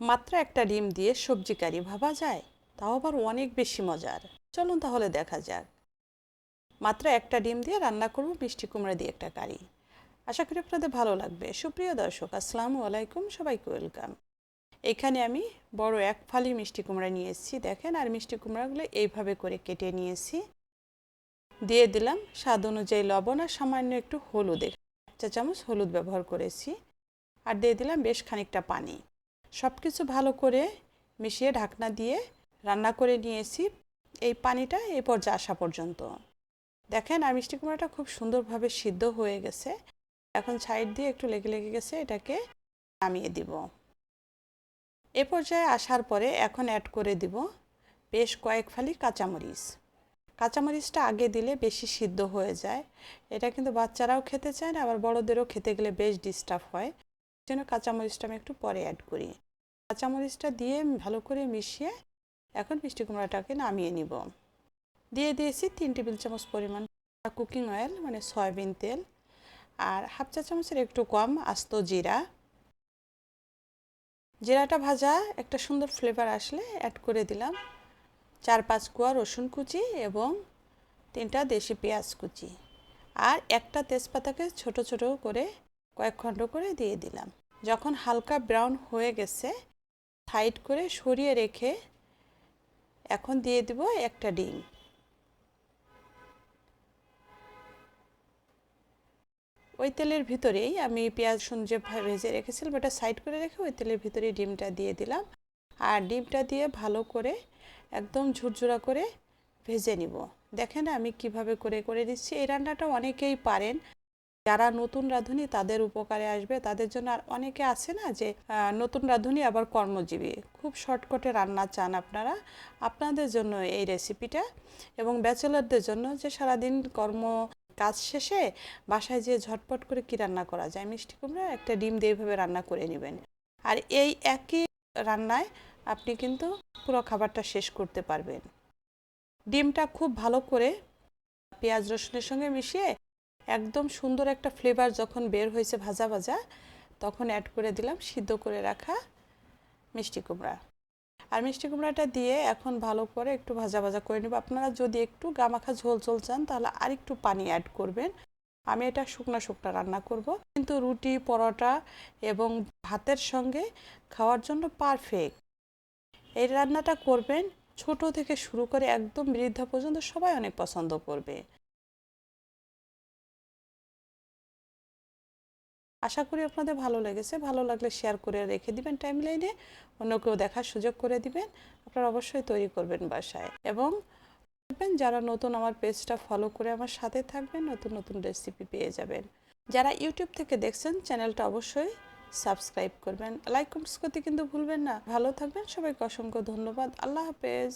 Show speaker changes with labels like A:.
A: মাত্র একটা ডিম দিয়ে সবজি কারি ভাবা যায়? তাও আবার অনেক বেশি মজার। চলুন তাহলে দেখা যাক। মাত্র একটা ডিম দিয়ে রান্না করব মিষ্টি কুমড়া দিয়ে একটা কারি। আশা করি আপনাদের ভালো লাগবে। সুপ্রিয় দর্শক, আসসালামু আলাইকুম, সবাইকে ওয়েলকাম। এখানে আমি বড় এক ফালি মিষ্টি কুমড়া নিয়ে এসেছি, দেখেন, আর মিষ্টি কুমড়াগুলো এইভাবে করে কেটে নিয়েছি। দিয়ে দিলাম স্বাদ অনুযায়ী লবণ আর সামান্য একটু হলুদ। চা চামচ হলুদ ব্যবহার করেছি। আর দিয়ে দিলাম বেশ খানিকটা পানি। সব কিছু ভালো করে মিশিয়ে ঢাকনা দিয়ে রান্না করে নিয়েছি। এই পানিটা এই পর্যায়ে আসা পর্যন্ত। দেখেন, আর মিষ্টি কুমড়াটা খুব সুন্দরভাবে সিদ্ধ হয়ে গেছে। এখন সাইড দিয়ে একটু লেগে লেগে গেছে, এটাকে নামিয়ে দিব। এ পর্যায়ে আসার পরে এখন অ্যাড করে দিব বেশ কয়েক ফালি কাঁচামরিচ। কাঁচামরিচটা আগে দিলে বেশি সিদ্ধ হয়ে যায়। এটা কিন্তু বাচ্চারাও খেতে চায় না, আবার বড়দেরও খেতে গেলে বেশ ডিস্টার্ব হয়। জন্য কাঁচামরিচটা আমি একটু পরে অ্যাড করি। কাঁচামরিচটা দিয়ে ভালো করে মিশিয়ে এখন মিষ্টি কুমড়াটাকে নামিয়ে নিব। দিয়ে দিয়েছি তিন টেবিল চামচ পরিমাণ কুকিং অয়েল মানে সয়াবিন তেল আর হাফ চা চামচের একটু কম আস্ত জিরা। জিরাটা ভাজা একটা সুন্দর ফ্লেভার আসলে অ্যাড করে দিলাম। চার পাঁচ কোয়া রসুন কুচি এবং তিনটা দেশি পেঁয়াজ কুচি। আর একটা তেজপাতাকে ছোট ছোট করে কয়েক খণ্ড করে দিয়ে দিলাম। যখন হালকা ব্রাউন হয়ে গেছে, সাইড করে সরিয়ে রেখে এখন দিয়ে দিব একটা ডিম। ওই তেলের ভিতরেই আমি পেঁয়াজ রসুন যে ভেজে রেখেছিলাম, ওটা সাইড করে রেখে ওই তেলের ভিতরেই ডিমটা দিয়ে দিলাম। আর ডিমটা দিয়ে ভালো করে একদম ঝুরঝুরা করে ভেজে নিব। দেখেন আমি কীভাবে করে করে দিচ্ছি। এই রান্নাটা অনেকেই পারেন। যারা নতুন রাঁধুনি তাদের উপকারে আসবে। তাদের জন্য আর অনেকে আছে না যে নতুন রাঁধুনি আবার কর্মজীবী। খুব শর্টকটে রান্না চান আপনারা। আপনাদের জন্য এই রেসিপিটা এবং ব্যাচেলারদের জন্য যে সারাদিন কর্ম কাজ শেষে বাসায় যেয়ে ঝটপট করে কি রান্না করা যায়, মিষ্টি কুমড়া, একটা ডিম দিয়ে এইভাবে রান্না করে নেবেন। আর এই একই রান্নায় আপনি কিন্তু পুরো খাবারটা শেষ করতে পারবেন। ডিমটা খুব ভালো করে পেঁয়াজ রসুনের সঙ্গে মিশিয়ে একদম সুন্দর একটা ফ্লেভার যখন বের হয়েছে ভাজা ভাজা, তখন অ্যাড করে দিলাম সিদ্ধ করে রাখা মিষ্টি কুমড়া। আর মিষ্টি কুমড়াটা দিয়ে এখন ভালো করে একটু ভাজা ভাজা করে নেব। আপনারা যদি একটু গামাখা ঝোল ঝোল চান, তাহলে আর একটু পানি অ্যাড করবেন। আমি এটা শুকনা শুকনা রান্না করব। কিন্তু রুটি, পরোটা এবং ভাতের সঙ্গে খাওয়ার জন্য পারফেক্ট এই রান্নাটা করবেন ছোট থেকে শুরু করে একদম বৃদ্ধা পর্যন্ত সবাই অনেক পছন্দ করবে। আশা করি আপনাদের ভালো লেগেছে। ভালো লাগলে শেয়ার করে রেখে দিবেন টাইম লাইনে অন্য কেউ দেখার সুযোগ করে দিবেন। আপনারা অবশ্যই তৈরি করবেন বাসায়। এবং যারা নতুন আমার পেজটা ফলো করে আমার সাথে থাকবেন, নতুন নতুন রেসিপি পেয়ে যাবেন। যারা ইউটিউব থেকে দেখছেন চ্যানেলটা অবশ্যই সাবস্ক্রাইব করবেন। লাইক কমেন্টস করতে কিন্তু ভুলবেন না। ভালো থাকবেন। সবাইকে অসংখ্য ধন্যবাদ। আল্লাহ হাফেজ।